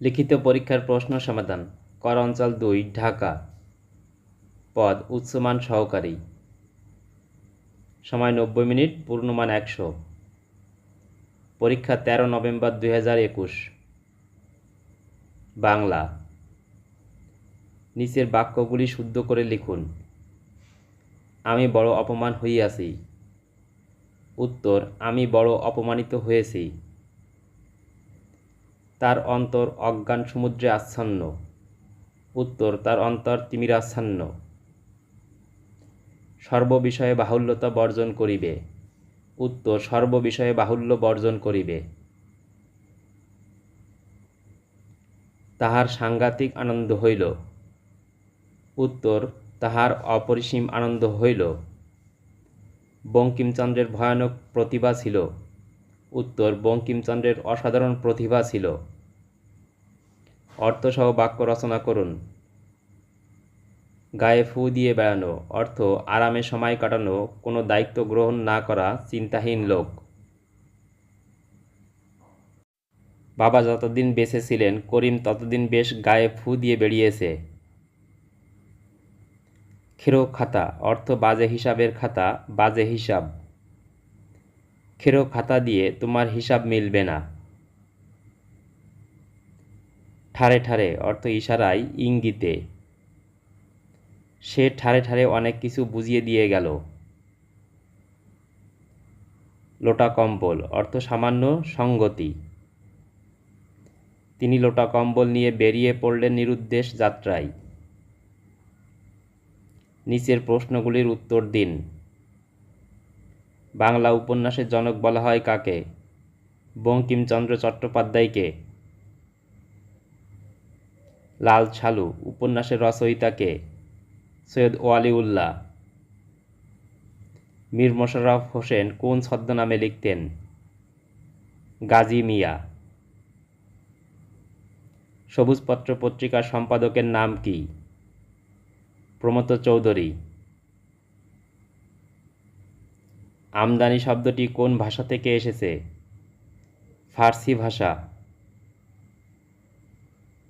লিখিত পরীক্ষার প্রশ্ন সমাধান। কর অঞ্চল দুই, ঢাকা। পদ, উচ্চমান সহকারী। সময় নব্বই মিনিট, পূর্ণমান একশো। পরীক্ষা তেরো নভেম্বর দুই হাজার একুশ। বাংলা। নিচের বাক্যগুলি শুদ্ধ করে লিখুন। আমি বড় অপমান হইয়াছি। উত্তর, আমি বড় অপমানিত হয়েছি। তার অন্তর অজ্ঞান সমুদ্রে আচ্ছন্ন। উত্তর, তার অন্তর তিমিরাচ্ছন্ন। সর্ববিষয়ে বাহুল্যতা বর্জন করিবে। উত্তর, সর্ববিষয়ে বাহুল্য বর্জন করিবে। তাহার সাংঘাতিক আনন্দ হইল। উত্তর, তাহার অপরিসীম আনন্দ হইল। বঙ্কিমচন্দ্রের ভয়ানক প্রতিভা ছিল উত্তর বঙ্কিমচন্দ্রের অসাধারণ প্রতিভা ছিল। অর্থসহ বাক্য রচনা করুন। গায়ে ফু দিয়ে বেড়ানো, অর্থ আরামে সময় কাটানো, কোনো দায়িত্ব গ্রহণ না করা চিন্তাহীন লোক। বাবা যতদিন বেঁচে ছিলেন, করিম ততদিন বেশ গায়ে ফু দিয়ে বেরিয়েছে খেরো খাতা, অর্থ বাজে হিসাবের খাতা, বাজে হিসাব। খেরো খাতা দিয়ে তোমার হিসাব মিলবে না। ঠারে ঠারে, অর্থ ইশারায় ইঙ্গিতে। সে ঠারে ঠারে অনেক কিছু বুঝিয়ে দিয়ে গেল। লোটা কম্বল, অর্থ সামান্য সঙ্গতি। তিনি লোটা কম্বল নিয়ে বেরিয়ে পড়লেন নিরুদ্দেশ যাত্রায়। নিচের প্রশ্নগুলির উত্তর দিন। বাংলা উপন্যাসের জনক বলা হয় কাকে? বঙ্কিমচন্দ্র চট্টোপাধ্যায়কে। লাল ছালু, উপন্যাসের রচয়িতাকে। সৈয়দ ওয়ালিউল্লাহ। মীর মোশাররফ হোসেন কোন ছদ্মনামে লিখতেন? গাজী মিয়া। সবুজপত্র পত্রিকার সম্পাদকের নাম কি? প্রমথ চৌধুরী। আমদানি শব্দটি কোন ভাষা থেকে এসেছে? ফার্সি ভাষা।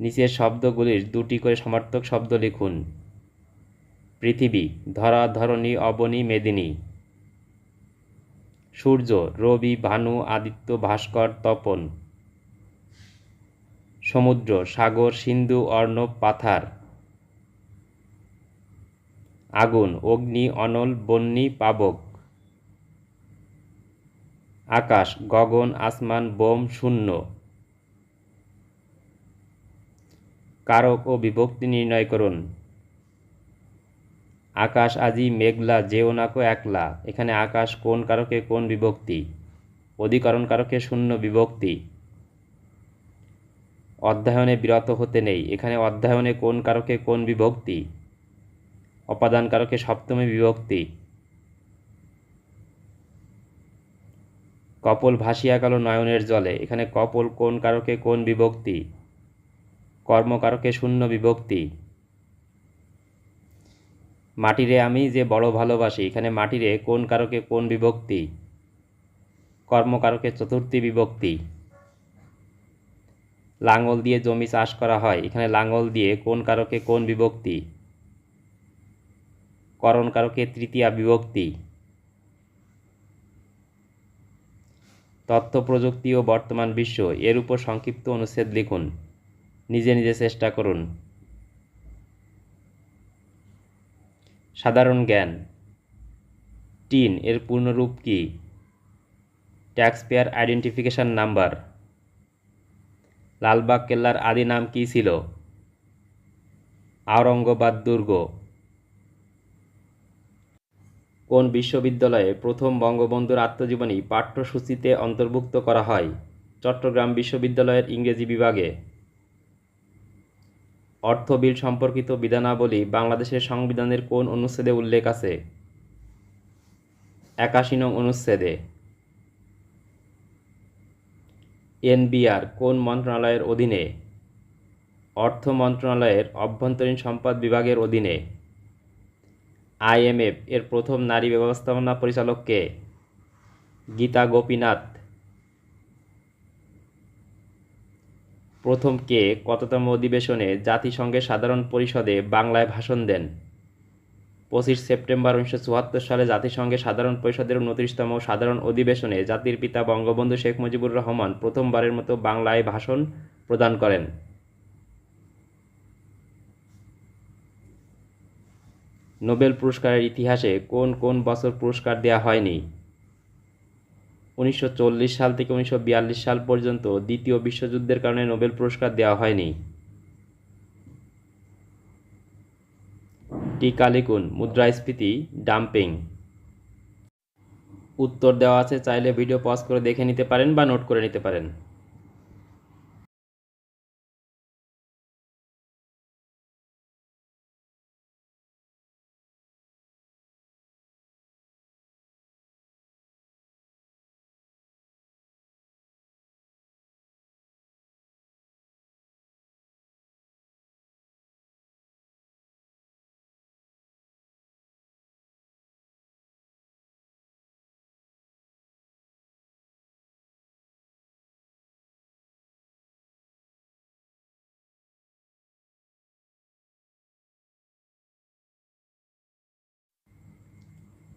নিচের শব্দগুলির দুটি করে সমার্থক শব্দ লিখুন। পৃথিবী, ধরা, ধরণী, অবনী, মেদিনী। সূর্য, রবি, ভানু, আদিত্য, ভাস্কর, তপন। সমুদ্র, সাগর, সিন্ধু, অর্ণব, পাথার। আগুন, অগ্নি, অনল, বন্যী, পাবক। আকাশ, গগন, আসমান, বোম, শূন্য। কারক ও বিভক্তি নির্ণয় করুন। আকাশ আজি মেঘলা, যেও নাকো একলা। এখানে আকাশ কোন কারকে কোন বিভক্তি? অধিকরণ কারকে শূন্য বিভক্তি? অধ্যয়নে বিরত হতে নেই। এখানে অধ্যয়নে কোন কারকে কোন বিভক্তি? অপাদান কারকে সপ্তমী বিভক্তি? কপল ভাসিয়া গেল নয়নের জলে। এখানে কপল কোন কারকে কোন বিভক্তি? কর্মকারকে শূন্য বিভক্তি? মাটিরে আমি যে বড় ভালোবাসি, এখানে মাটিরে কোন কারকে কোন বিভক্তি? কর্মকারকে চতুর্থী বিভক্তি? লাঙল দিয়ে জমি চাষ করা হয়, এখানে লাঙল দিয়ে কোন কারকে কোন বিভক্তি? করণ কারকে তৃতীয়া বিভক্তি? তথ্য প্রযুক্তি ও বর্তমান বিশ্ব এর উপর সংক্ষিপ্ত অনুচ্ছেদ লিখুন। নিজে নিজে চেষ্টা করুন। সাধারণ জ্ঞান। টিন এর পূর্ণরূপ কি? Tax payer identification number. Lalbagh কেল্লার আদি নাম কি ছিল? আওরঙ্গবাদ দুর্গ। কোন বিশ্ববিদ্যালয়ে প্রথম বঙ্গবন্ধুর আত্মজীবনী পাঠ্যসূচিতে অন্তর্ভুক্ত করা হয়? চট্টগ্রাম বিশ্ববিদ্যালয়ের ইংরেজি বিভাগে। অর্থ বিল সম্পর্কিত বিধানাবলী বাংলাদেশের সংবিধানের কোন অনুচ্ছেদে উল্লেখ আছে? একাশি নং অনুচ্ছেদে। এনবিআর কোন মন্ত্রণালয়ের অধীনে? অর্থ মন্ত্রণালয়ের অভ্যন্তরীণ সম্পদ বিভাগের অধীনে। আইএমএফ এর প্রথম নারী ব্যবস্থাপনা পরিচালক কে? গীতা গোপীনাথ। প্রথম কে? কততম অধিবেশনে জাতিসংঘের সাধারণ পরিষদে বাংলায় ভাষণ দেন। পঁচিশ সেপ্টেম্বর উনিশশো চুয়াত্তর সালে জাতিসংঘের সাধারণ পরিষদের উনত্রিশতম সাধারণ অধিবেশনে জাতির পিতা বঙ্গবন্ধু শেখ মুজিবুর রহমান প্রথমবারের মতো বাংলায় ভাষণ প্রদান করেন। নোবেল পুরস্কারের ইতিহাসে কোন কোন বছর পুরস্কার দেওয়া হয়নি? উনিশশো চল্লিশ সাল থেকে উনিশশো বিয়াল্লিশ সাল পর্যন্ত দ্বিতীয় বিশ্বযুদ্ধের কারণে নোবেল পুরস্কার দেওয়া হয়নি। টিকা লিখুন মুদ্রাস্ফীতি, ডাম্পিং। উত্তর দেওয়া আছে, চাইলে ভিডিও পজ করে দেখে নিতে পারেন বা নোট করে নিতে পারেন।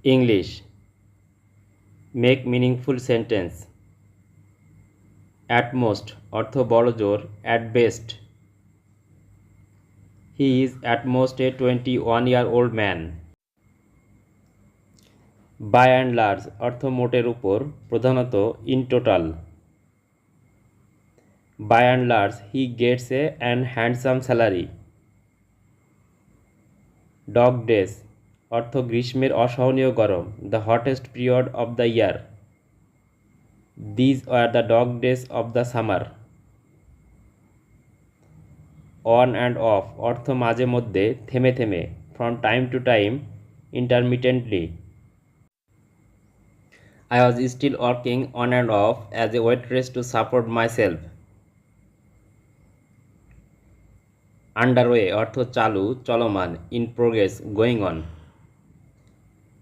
English make meaningful sentence at most অর্থ বড় জোর at best he is at most a twenty one year old man by and large অর্থ মোটের উপর, প্রধানত in total by and large he gets a and handsome salary dog days অর্থ গ্রীষ্মের অসহনীয় গরম the hottest period of the year these are the dog days of the summer on and off অর্থ মাঝে মধ্যে, থেমে থেমে from time to time intermittently I was still working on and off as a waitress to support my self underway অর্থ চালু, চলমান in progress going on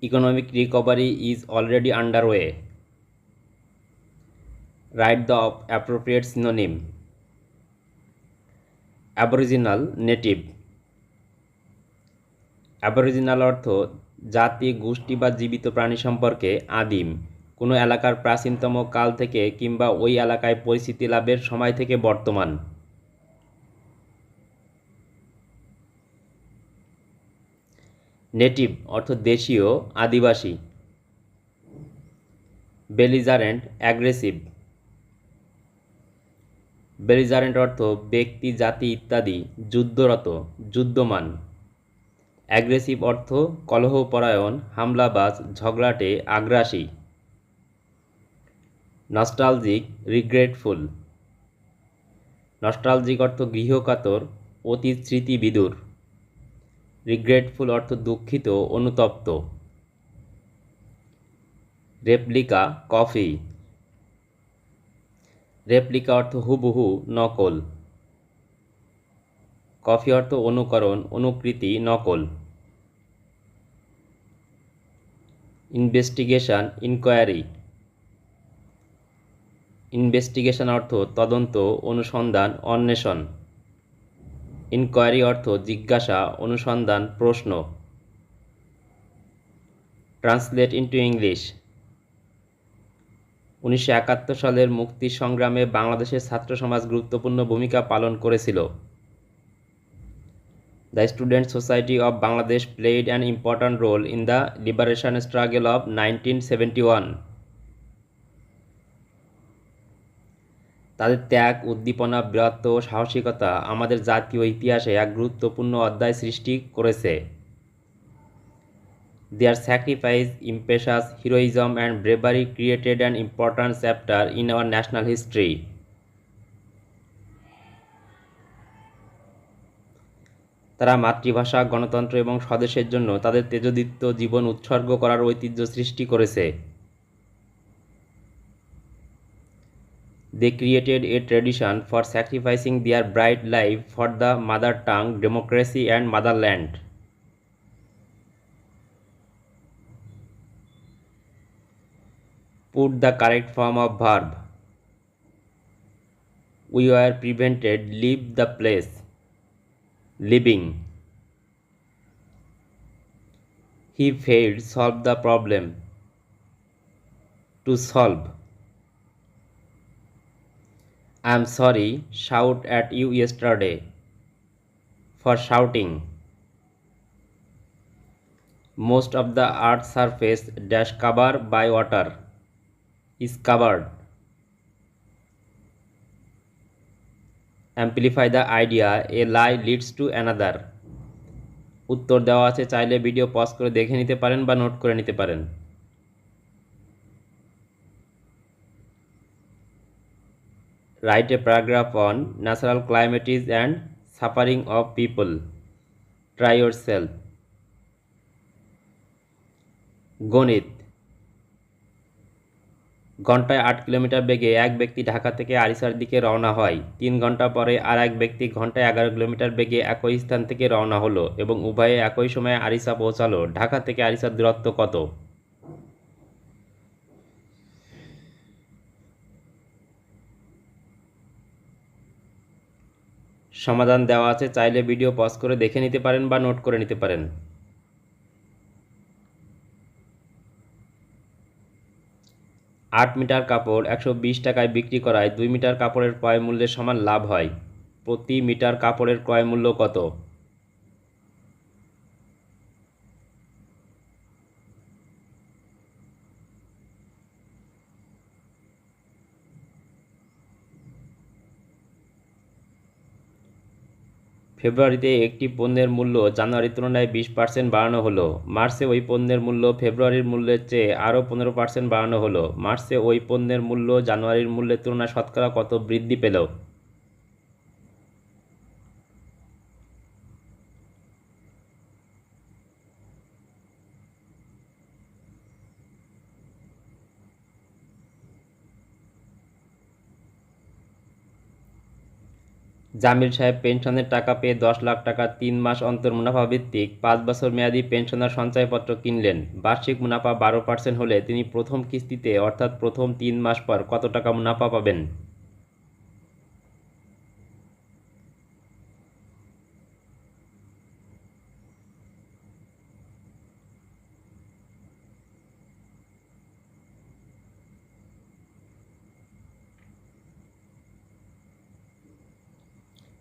economic recovery is already underway right the appropriate synonym aboriginal native aboriginal অর্থ জাতি, গোষ্ঠী বা জীবিত প্রাণী সম্পর্কে আদিম। কোনো এলাকার প্রাচীনতম কাল থেকে কিংবা ওই এলাকায় পরিচিতি লাভের সময় থেকে বর্তমান। নেটিভ, অর্থ দেশীয়, আদিবাসী। Belligerent, aggressive. বেলিজারেন্ট অর্থ ব্যক্তি, জাতি ইত্যাদি, যুদ্ধরত, যুদ্ধমান। অ্যাগ্রেসিভ অর্থ কলহপরায়ণ, হামলাবাজ, ঝগড়াটে, আগ্রাসী। Nostalgic, regretful. নস্টালজিক অর্থ গৃহকাতর, অতীত স্মৃতি বিদুর রিগ্রেটফুল অর্থ দুঃখিত, অনুতপ্ত। রেপ্লিকা কফি রেপ্লিকা অর্থ হুবহু, নকল। কফি অর্থ অনুকরণ, অনুকৃতি, নকল। ইনভেস্টিগেশন ইনকোয়ারি ইনভেস্টিগেশন অর্থ তদন্ত, অনুসন্ধান, অন্বেষণ। ইনকোয়ারি অর্থ জিজ্ঞাসা, অনুসন্ধান, প্রশ্ন। ট্রান্সলেট ইন্টু ইংলিশ উনিশশো একাত্তর সালের মুক্তি সংগ্রামে বাংলাদেশের ছাত্র সমাজ গুরুত্বপূর্ণ ভূমিকা পালন করেছিল। The student society of Bangladesh played an important role in the liberation struggle of nineteen seventy one তাদের ত্যাগ, উদ্দীপনা, বীরত্ব সাহসিকতা আমাদের জাতীয় ইতিহাসে এক গুরুত্বপূর্ণ অধ্যায় সৃষ্টি করেছে। Their sacrifice impetuous heroism and bravery created an important chapter in our national history তারা মাতৃভাষা, গণতন্ত্র এবং স্বদেশের জন্য তাদের তেজদীপ্ত জীবন উৎসর্গ করার ঐতিহ্য সৃষ্টি করেছে। They created a tradition for sacrificing their bright life for the mother tongue, democracy, and motherland. Put the correct form of verb. we were prevented. Leave the place. Living. He failed. Solve the problem. To solve i am sorry shout at you yesterday for shouting most of the earth's surface dash covered by water is covered amplify the idea a lie leads to another উত্তর দেওয়া আছে চাইলে video pause করে দেখে নিতে পারেন বা note করে নিতে পারেন a paragraph on natural calamities and suffering of people try your self গণিত ঘন্টায় আট কিলোমিটার বেগে এক ব্যক্তি ঢাকা থেকে আরিসার দিকে রওনা হয়। তিন ঘণ্টা পরে আর এক ব্যক্তি ঘন্টায় এগারো কিলোমিটার বেগে একই স্থান থেকে রওনা হলো এবং উভয়ে একই সময়ে আরিসা পৌঁছালো। ঢাকা থেকে আরিসার দূরত্ব কত? সমাধান দেওয়া আছে, চাইলে ভিডিও পজ করে দেখে নিতে পারেন বা নোট করে নিতে পারেন। আট মিটার কাপড় একশো বিশ টাকায় বিক্রি করায় দুই মিটার কাপড়ের ক্রয় মূল্যের সমান লাভ হয়। প্রতি মিটার কাপড়ের ক্রয় মূল্য কত? ফেব্রুয়ারিতে একটি পণ্যের মূল্য জানুয়ারির তুলনায় বিশ পার্সেন্ট বাড়ানো হলো। মার্চে ওই পণ্যের মূল্য ফেব্রুয়ারির মূল্যের চেয়ে আরও পনেরো পার্সেন্ট বাড়ানো হলো। মার্চে ওই পণ্যের মূল্য জানুয়ারির মূল্যের তুলনায় শতকরা কত বৃদ্ধি পেল? জামিল সাহেব পেনশনের টাকা পেয়ে দশ লাখ টাকা তিন মাস অন্তর মুনাফা ভিত্তিক পাঁচ বছর মেয়াদী পেনশনার সঞ্চয়পত্র কিনলেন। বার্ষিক মুনাফা বারো পার্সেন্ট হলে তিনি প্রথম কিস্তিতে, অর্থাৎ প্রথম তিন মাস পর কত টাকা মুনাফা পাবেন?